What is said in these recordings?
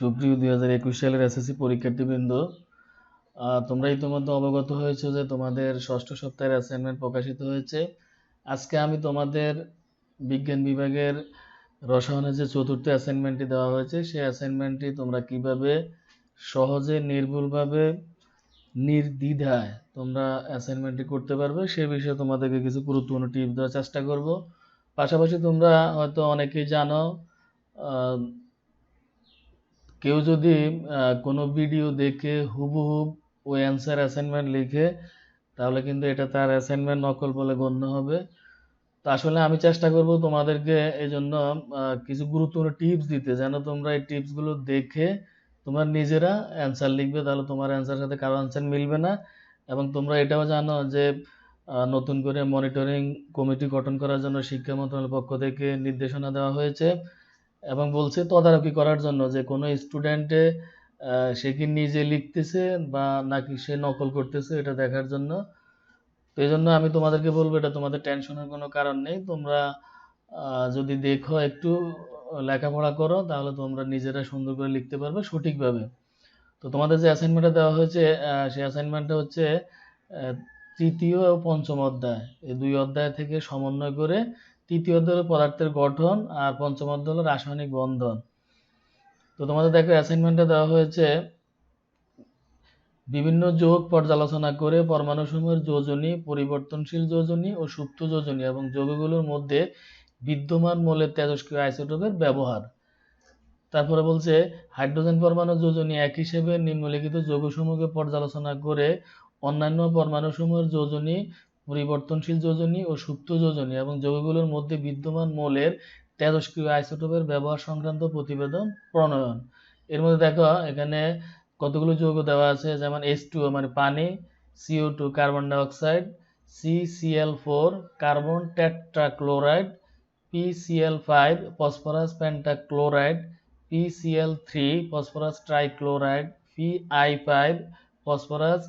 সুপ্রিয় দুই হাজার একুশ সালের এসএসসি পরীক্ষার্থীবৃন্দ তোমরা ইতিমধ্যে অবগত হয়েছো যে তোমাদের ষষ্ঠ সপ্তাহের অ্যাসাইনমেন্ট প্রকাশিত হয়েছে। আজকে আমি তোমাদের বিজ্ঞান বিভাগের রসায়নের যে চতুর্থ অ্যাসাইনমেন্টটি দেওয়া হয়েছে, সেই অ্যাসাইনমেন্টটি তোমরা কীভাবে সহজে, নির্ভুলভাবে, নির্দ্বিধায় তোমরা অ্যাসাইনমেন্টটি করতে পারবে, সে বিষয়ে তোমাদেরকে কিছু গুরুত্বপূর্ণ টিপস দেওয়ার চেষ্টা করব। পাশাপাশি তোমরা হয়তো অনেকেই জানো কেউ যদি কোনো ভিডিও দেখে হুবহুব ওই অ্যান্সার অ্যাসাইনমেন্ট লিখে, তাহলে কিন্তু এটা তার অ্যাসাইনমেন্ট নকল বলে গণ্য হবে। তো আসলে আমি চেষ্টা করব তোমাদেরকে এই জন্য কিছু গুরুত্বপূর্ণ টিপস দিতে। যেন তোমরা এই টিপসগুলো দেখে তোমার নিজেরা অ্যান্সার লিখবে, তাহলে তোমার অ্যান্সারের সাথে কারও অ্যান্সার মিলবে না। এবং তোমরা এটাও জানো যে নতুন করে মনিটরিং কমিটি গঠন করার জন্য শিক্ষা মন্ত্রণালয়ের পক্ষ থেকে নির্দেশনা দেওয়া হয়েছে। এবং বলছে তদারকি করার জন্য যে কোনো স্টুডেন্টে সে কি নিজে লিখতেছে বা নাকি সে নকল করতেছে এটা দেখার জন্য? তো এই জন্য আমি তোমাদেরকে বলব, এটা তোমাদের টেনশনের কোনো কারণ নেই। তোমরা যদি দেখো একটু লেখাপড়া করো, তাহলে তোমরা নিজেরা সুন্দর করে লিখতে পারবে সঠিকভাবে। তো তোমাদের যে অ্যাসাইনমেন্টটা দেওয়া হয়েছে সেই অ্যাসাইনমেন্টটা হচ্ছে তৃতীয় ও পঞ্চম অধ্যায়। এই দুই অধ্যায় থেকে সমন্বয় করে তৃতীয় অধ্যায় হলো পদার্থের গঠন আর পঞ্চম অধ্যায় হলো রাসায়নিক বন্ধন। তো তোমাদের দেখো অ্যাসাইনমেন্টে দেওয়া হয়েছে বিভিন্ন যোগ পর্যালোচনা করে পরমাণুসমূহের যোজনী, পরিবর্তনশীল যোজনী ও সুপ্ত যোজনী এবং যৌগগুলোর মধ্যে বিদ্যমান মৌলের তেজস্ক্রিয় আইসোটোপের ব্যবহার। তারপরে বলছে, হাইড্রোজেন পরমাণু যোজনী এক হিসেবে নিম্নলিখিত যৌগসমূহকে পর্যালোচনা করে অন্যান্য পরমাণুসমূহের যোজনী পরিবর্তনশীল যোজনী ও সুপ্ত যোজনী এবং যৌগগুলোর মধ্যে বিদ্যমান মৌলের তেজস্ক্রিয় আইসোটোপের ব্যবহার সংক্রান্ত প্রতিবেদন প্রণয়ন। এর মধ্যে দেখো, এখানে কতগুলো যৌগ দেওয়া আছে, যেমন এস টু মানে পানি CO two carbon dioxide C CCl four carbon tetrachloride PCl five phosphorus pentachloride PCl three phosphorus trichloride PI five phosphorus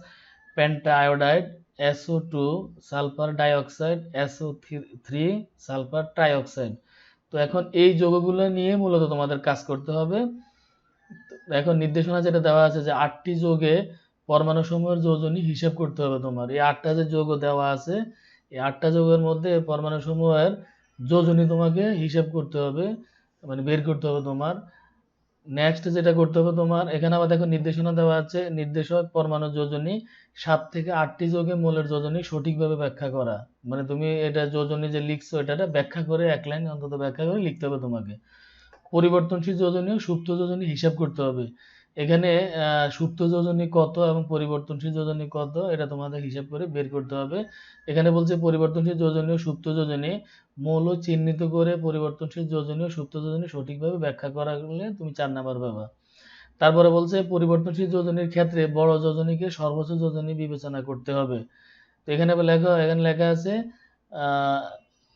pentaiodide SO two sulphur dioxide SO three sulphur trioxide তো এখন এই যৌগগুলো নিয়ে মূলত তোমাদের কাজ করতে হবে। এখন নির্দেশনা যেটা দেওয়া আছে যে আটটি যোগে পরমাণু সমূহের যোজনী হিসাব করতে হবে তোমার। এই আটটা যে যৌগ দেওয়া আছে, এই আটটা যৌগের মধ্যে পরমাণু সমূহের যোজনী তোমাকে হিসাব করতে হবে মানে বের করতে হবে তোমার। নেক্সট যেটা করতে হবে তোমার, এখানে আবার দেখো নির্দেশনা দেওয়া আছে, নির্দেশক পরমাণু যোজনী, সাত থেকে আটটি যোগে মৌলের যোজনী সঠিকভাবে ব্যাখ্যা করা। মানে তুমি এটা যোজনী যে লিখছো এটা ব্যাখ্যা করে এক লাইন অন্তত ব্যাখ্যা করে লিখতে হবে তোমাকে। পরিবর্তনশীল যোজনী ও সুপ্ত যোজনী হিসাব করতে হবে। এখানে সুপ্ত যোজনী কত এবং পরিবর্তনশীল যোজনী কত এটা তোমাদের হিসাব করে বের করতে হবে। এখানে বলছে পরিবর্তনশীল যোজনী ও সুপ্ত যোজনী। মৌল চিহ্নিত করে পরিবর্তনশীল যোজনী ও সুপ্ত যোজনী সঠিকভাবে ব্যাখ্যা করা হলে তুমি চার নাম্বার পাবা। তারপরে বলছে পরিবর্তনশীল যোজনীর ক্ষেত্রে বড় যোজনীকে সর্বোচ্চ যোজনী বিবেচনা করতে হবে। তো এখানে লেখা এখানে লেখা আছে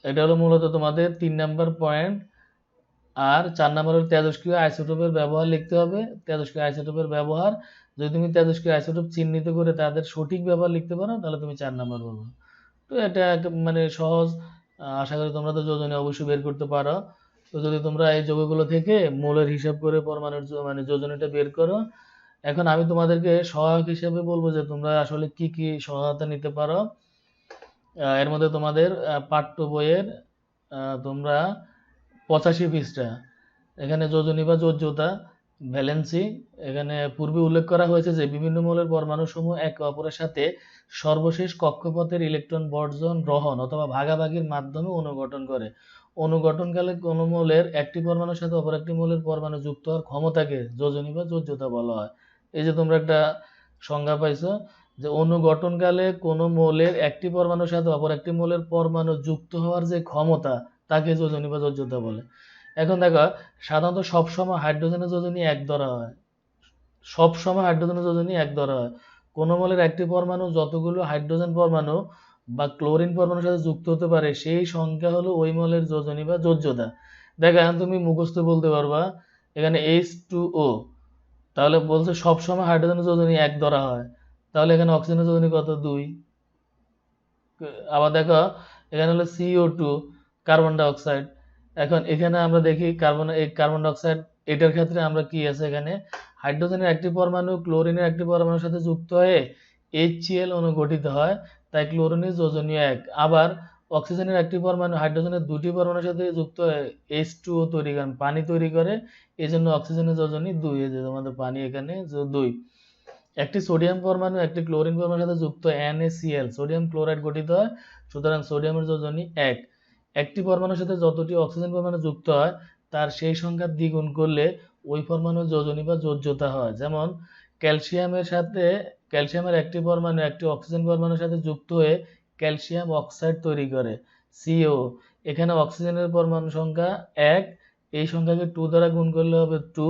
এটা হলো মূলত তোমাদের তিন নাম্বার পয়েন্ট আর চার নাম্বার হলো তেজস্ক্রিয় আইসোটোপের ব্যবহার লিখতে হবে। তেজস্ক্রিয় আইসোটোপের ব্যবহার, যদি তুমি তেজস্ক্রিয় আইসোটোপ চিহ্নিত করে তাদের সঠিক ব্যবহার লিখতে পারো, তাহলে তুমি চার নাম্বার পাবো। তো এটা এক- মানে সহজ। আশা করি তোমরা তো যোজনী অবশ্যই বের করতে পারো। তো যদি তোমরা এই যোগগুলো থেকে মৌলের হিসাব করে পরমাণুর মানে যোজনীটা বের করো, এখন আমি তোমাদেরকে সহায়ক হিসেবে বলব যে তোমরা আসলে কি কি সহায়তা নিতে পারো। এর মধ্যে তোমাদের পাঠ্য বইয়ের তোমরা পঁচাশি পৃষ্ঠা। এখানে যোজনী বা যোজ্যতা, ভ্যালেন্সি, এখানে পূর্বে উল্লেখ করা হয়েছে যে বিভিন্ন মৌলের পরমাণুসমূহ একে অপরের সাথে সর্বশেষ কক্ষপথের ইলেকট্রন বর্জন গ্রহণ অথবা ভাগাভাগির মাধ্যমে অনুগঠন করে। অনুগঠনকালে কোনো মৌলের একটি পরমাণুর সাথে অপর একটি মৌলের পরমাণু যুক্ত হওয়ার ক্ষমতাকে যোজনী বা যোজ্যতা বলা হয়। এই যে তোমরা একটা সংজ্ঞা পাইছো যে অনুগঠনকালে কোনো মৌলের একটি পরমাণুর সাথে অপর একটি মৌলের পরমাণু যুক্ত হওয়ার যে ক্ষমতা তাকে যোজনী বা যোজ্যতা বলে। এখন দেখো, সাধারণত সবসময় হাইড্রোজেনের যোজনী এক ধরা হয়। সবসময় হাইড্রোজেনের যোজনী এক ধরা হয়। কোনো মলের একটি পরমাণু যতগুলো হাইড্রোজেন পরমাণু বা ক্লোরিন পরমাণুর সাথে যুক্ত হতে পারে, সেই সংখ্যা হলো ওই মলের যোজনী বা যোজ্যতা দেখো, এখন তুমি মুখস্থ বলতে পারবা, এখানে এইচ টু ও তাহলে বলছে সবসময় হাইড্রোজেনের যোজনী এক ধরা হয়। তাহলে এখানে অক্সিজেনের যোজনী কত? দুই। আবার দেখো, এখানে হলো সিও টু কার্বন ডাইঅক্সাইড। এখন এখানে আমরা দেখি কার্বন, এই কার্বন ডাইঅক্সাইড, এটার ক্ষেত্রে আমরা কি আছে এখানে? হাইড্রোজেনের একটি পরমাণু, ক্লোরিনের একটি পরমাণুর সাথে যুক্ত হয়ে HCl অণু গঠিত হয়, তাই ক্লোরিনের যোজনীয় এক। আবার অক্সিজেনের একটি পরমাণু, হাইড্রোজেনের দুটি পরমাণুর সাথে যুক্ত হয়ে H2O তৈরি করে, পানি তৈরি করে এই জন্য অক্সিজেনের যোজনী দুই। এই যে তোমাদের পানি এখানে দুই। একটি সোডিয়াম পরমাণু, একটি ক্লোরিন পরমাণুর সাথে যুক্ত NaCl সোডিয়াম ক্লোরাইড গঠিত হয়, সুতরাং সোডিয়ামের যোজনী এক। একটি পরমাণুর সাথে যতটি অক্সিজেন পরমাণু যুক্ত হয়, তার সেই সংখ্যা দ্বিগুণ করলে ওই পরমাণুর যোজনী বা যোজ্যতা হয়। যেমন, ক্যালসিয়ামের সাথে, ক্যালসিয়ামের একটি পরমাণু একটি অক্সিজেন পরমাণুর সাথে যুক্ত হয়ে ক্যালসিয়াম অক্সাইড তৈরি করে সিও এখানে অক্সিজেনের পরমাণু সংখ্যা এক, এই সংখ্যাকে টু দ্বারা গুণ করলে হবে টু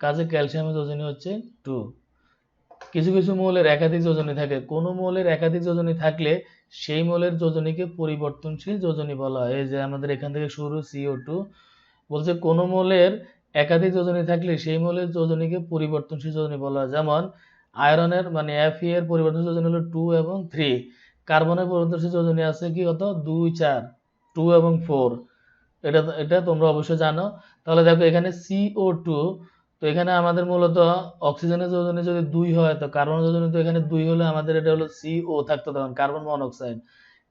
কাজে ক্যালসিয়ামের যোজনী হচ্ছে টু কিছু কিছু মৌলের একাধিক যোজনী থাকে। কোনো মৌলের একাধিক যোজনী থাকলে সেই মৌলের যোজনীকে পরিবর্তনশীল যোজনী বলা হয়। এই যে আমাদের এখান থেকে শুরু সিও টু বলছে কোন মৌলের একাধিক যোজনী থাকলে সেই মৌলের যোজনীকে পরিবর্তনশীল যোজনী বলা হয়। যেমন আয়রনের মানে Fe এর পরিবর্তনশীল যোজনী হলো টু এবং থ্রি কার্বনের পরিবর্তনশীল যোজনী আছে কি কত? দুই, চার টু এবং ফোর এটা এটা তোমরা অবশ্যই জানো। তাহলে দেখো এখানে সিও টু তো এখানে আমাদের মূলত অক্সিজেনের যোজনী যদি দুই হয়, তো কার্বন যোজনী তো এখানে দুই হলে আমাদের এটা হলো সিও থাকতো তখন, কার্বন মনোক্সাইড।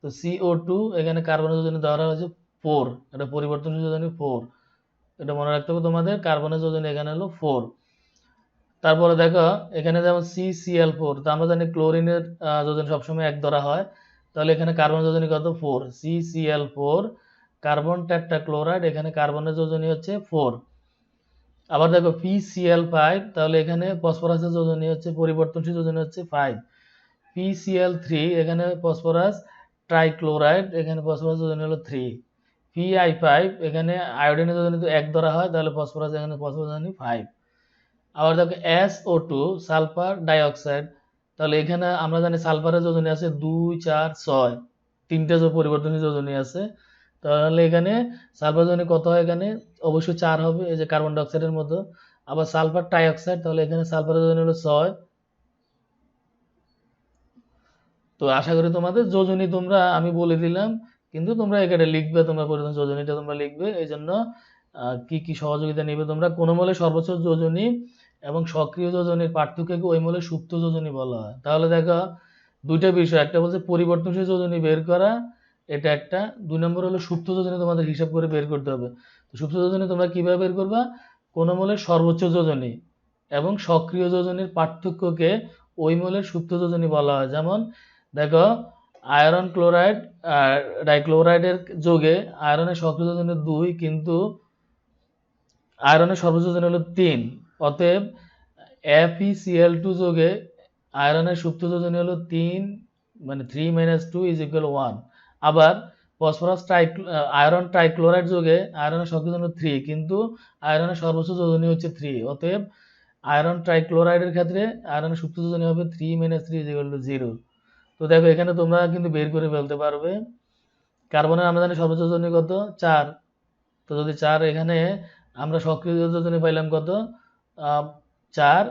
তো সিও টু এখানে কার্বনের যোজনী দেওয়া হয়েছে ফোর এটা পরিবর্তনশীল যোজনী ফোর এটা মনে রাখতে হবে তোমাদের, কার্বনের যোজনী এখানে হলো ফোর তারপরে দেখো, এখানে যেমন সি সিএল ফোর তো আমরা জানি ক্লোরিনের যোজনী সবসময় এক ধরা হয়। তাহলে এখানে কার্বন যোজনী কত? Four C Cl four carbon tetrachloride এখানে কার্বনের যোজনী হচ্ছে ফোর আবার দেখো পিসিএল ফাইভ তাহলে এখানে ফসফরাসের যোজনী হচ্ছে, পরিবর্তনশীল যোজনী হচ্ছে ফাইভ পিসিএল থ্রি এখানে ফসফরাস ট্রাইক্লোরাইড এখানে ফসফরাস যোজনী হলো থ্রি পিআই ফাইভ এখানে আয়োডিনের যোজনী তো এক ধরা হয়, তাহলে ফসফরাস এখানে ফসফরাস যোজনী ফাইভ আবার দেখো S O two sulphur dioxide তাহলে এখানে আমরা জানি সালফারের যোজনী আছে দুই, চার, ছয়। তিনটে যে পরিবর্তনশীল যোজনী আছে। তাহলে এখানে সালফার যোজনী কত হয় এখানে? অবশ্যই চার হবে, এই যে কার্বন ডাইঅক্সাইডের মতো আবার সালফার ট্রাইঅক্সাইড তাহলে এখানে সালফারের যোজনী হলো ছয়। তো আশা করি তোমাদের যোজনী তোমরা, আমি বলে দিলাম, কিন্তু তোমরা এখানে লিখবে, তোমরা পরিবর্তন যোজনীটা তোমরা লিখবে। এই জন্য কি কি সহযোগিতা নেবে তোমরা? কোন মলে সর্বোচ্চ যোজনী এবং সক্রিয় যোজনীর পার্থক্যকে ওই মলে সুপ্ত যোজনী বলা হয়। তাহলে দেখো, দুইটা বিষয়, একটা বলছে পরিবর্তনশীল যোজনী বের করা এটা একটা। দুই নম্বর হলো সুপ্ত যোজনী তোমাদের হিসাব করে বের করতে হবে। তো সুপ্ত যোজনী তোমরা কীভাবে বের করবা? কোন মলের সর্বোচ্চ যোজনী এবং সক্রিয় যোজনীর পার্থক্যকে ওই মলের সুপ্ত যোজনী বলা হয়। যেমন, দেখো, আয়রন ক্লোরাইড ডাইক্লোরাইডের যোগে আয়রনের সক্রিয় যোজনী দুই কিন্তু আয়রনের সর্বোচ্চ যোজনী হলো তিন। অতএব FeCl2 টু যোগে আয়রনের সুপ্ত যোজনী হলো তিন মানে three minus two is equal one আবার ফসফরাস ট্রাই আয়রন ট্রাইক্লোরাইড যোগে আয়রনের যোজনী থ্রি কিন্তু আয়রনের সর্বোচ্চ যোজনী হচ্ছে থ্রি অতএব আয়রন ট্রাইক্লোরাইডের ক্ষেত্রে আয়রনের সুপ্ত যোজনী হবে three minus three two zero তো দেখো, এখানে তোমরা কিন্তু বের করে ফেলতে পারবে। কার্বনের আমরা জানি সর্বোচ্চ যোজনী কত? চার। তো যদি চার এখানে আমরা সক্রিয় যোজনী পাইলাম কত? চার।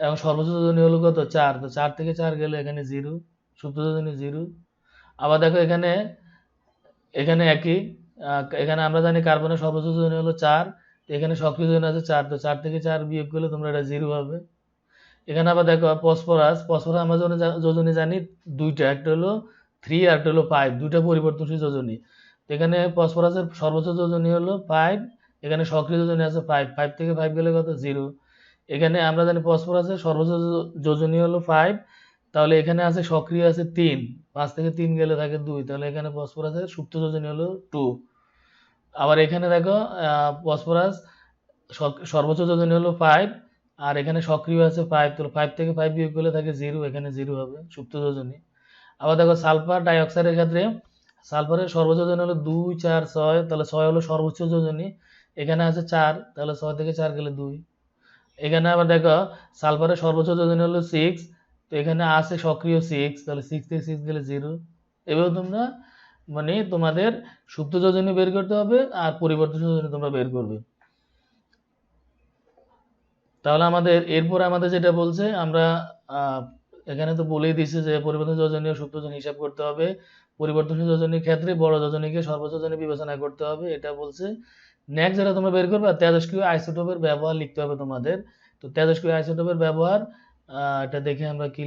এবং সর্বোচ্চ যোজনী হলো কত? চার। তো চার থেকে চার গেলে এখানে জিরো সুপ্ত যোজনী জিরো আবার দেখো এখানে এখানে একই এখানে আমরা জানি কার্বনের সর্বোচ্চ যোজনী হলো চার এখানে সক্রিয় যোজনী আছে চার, তো চার থেকে চার বিয়োগ করলে তোমরা এটা জিরো হবে। এখানে আবার দেখো ফসফরাস ফসফরাস আমরা যোজনী জানি দুইটা, একটা হলো থ্রি আর একটা হলো ফাইভ দুইটা পরিবর্তনশীল যোজনী। এখানে ফসফরাসের সর্বোচ্চ যোজনী হলো ফাইভ এখানে সক্রিয় যোজনী আছে ফাইভ ফাইভ থেকে ফাইভ গেলে কত? জিরো এখানে আমরা জানি ফসফরাসের সর্বোচ্চ যোজনী হলো ফাইভ তাহলে এখানে আছে সক্রিয় আছে তিন পাঁচ থেকে তিন গেলে থাকে দুই, তাহলে এখানে ফসফরাস ফসফরাসের সুপ্ত যোজনী হলো টু আবার এখানে দেখো ফসফরাস সর্বোচ্চ যোজনী হলো ফাইভ আর এখানে সক্রিয় আছে ফাইভ তো ফাইভ থেকে ফাইভ বিয়োগ করলে থাকে জিরো এখানে জিরো হবে, সুপ্ত যোজনী আবার দেখো সালফার ডাইঅক্সাইডের ক্ষেত্রে সালফারের সর্বোচ্চ যোজনী হলো দুই, চার, ছয়, তাহলে ছয় হলো সর্বোচ্চ যোজনী এখানে আছে চার, তাহলে ছয় থেকে চার গেলে দুই। এখানে আবার দেখো, সালফারের সর্বোচ্চ যোজনী হলো সিক্স তো এখানে আছে সক্রিয় সিক্স তাহলে সিক্স থেকে সিক্স গেলে জিরো এভাবে তোমরা মানে তোমাদের সুপ্ত যোজনী বের করতে হবে আর পরিবর্তনশীল যোজনী তোমরা বের করবে। তাহলে আমাদের এরপর আমাদের যেটা বলছে, আমরা এখানে তো বলেই দিছে যে পরিবর্তন যোজনী ও সুপ্ত যোজনী হিসাব করতে হবে। পরিবর্তনশীল যোজনীর ক্ষেত্রে বড় যোজনীকে সর্বোচ্চ যোজনী বিবেচনা করতে হবে। এটা বলছে নেক্সট যেটা তোমরা বের করবে, তেজস্ক্রিয় আইসোটোপের ব্যবহার লিখতে হবে তোমাদের। তো তেজস্ক্রিয় আইসোটোপের ব্যবহার এটা দেখে আমরা কি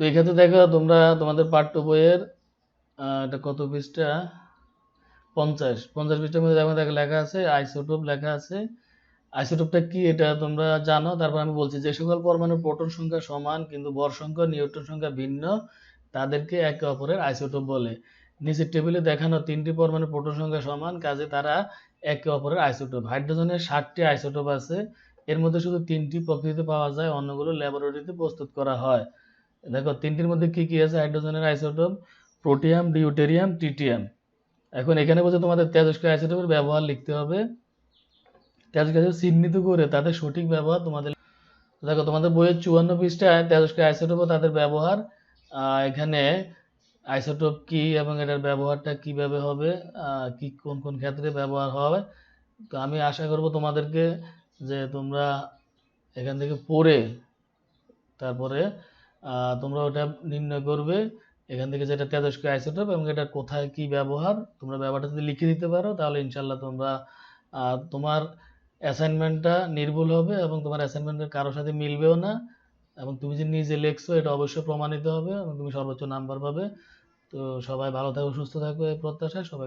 তো এক্ষেত্রে দেখো তোমরা তোমাদের পাঠ্য বইয়ের এটা কত পৃষ্ঠা? পঞ্চাশ। পঞ্চাশ পৃষ্ঠার মধ্যে দেখো দেখো লেখা আছে, আইসোটোপ লেখা আছে। আইসোটোপটা কি এটা তোমরা জানো? তারপর আমি বলছি যে সকল পরমাণুর প্রোটন সংখ্যা সমান কিন্তু ভর সংখ্যা, নিউট্রন সংখ্যা ভিন্ন, তাদেরকে একে অপরের আইসোটোপ বলে। নিচের টেবিলে দেখানো তিনটি পরমাণুর প্রোটন সংখ্যা সমান, কাজে তারা একে অপরের আইসোটোপ। হাইড্রোজেনের ষাটটি আইসোটোপ আছে। এর মধ্যে শুধু তিনটি প্রকৃতিতে পাওয়া যায়, অন্যগুলো ল্যাবরেটরিতে প্রস্তুত করা হয়। দেখো, তিনটির মধ্যে কি কি আছে? হাইড্রোজেনের আইসোটোপ প্রোটিয়াম ডিউটেরিয়াম ট্রিটিয়াম এখন এখানে বলছে তোমাদের তেজস্ক্রিয় আইসোটোপের ব্যবহার লিখতে হবে। তেজস্ক্রিয় চিহ্নিত করে তাদের সঠিক ব্যবহার তোমাদের দেখো, তোমাদের বইয়ের চুয়ান্ন পৃষ্ঠায় তেজস্ক্রিয় আইসোটোপ তাদের ব্যবহার। এখানে আইসোটোপ কি এবং এটার ব্যবহারটা কীভাবে হবে? কি কোন কোন ক্ষেত্রে ব্যবহার হবে? তো আমি আশা করব তোমাদেরকে যে তোমরা এখান থেকে পড়ে তারপরে তোমরা ওটা নির্ণয় করবে, এখান থেকে যেটা তেজস্ক্রিয় আইসোটোপ এবং এটা কোথায় কি ব্যবহার, তোমরা ব্যবহারটা যদি লিখে দিতে পারো, তাহলে ইনশাল্লাহ তোমরা তোমার অ্যাসাইনমেন্টটা নির্ভুল হবে এবং তোমার অ্যাসাইনমেন্টের কারোর সাথে মিলবেও না এবং তুমি যে নিজে লেখছো, এটা অবশ্যই প্রমাণিত হবে এবং তুমি সর্বোচ্চ নাম্বার পাবে। তো সবাই ভালো থাকো, সুস্থ থাকো, এই প্রত্যাশায় সবাই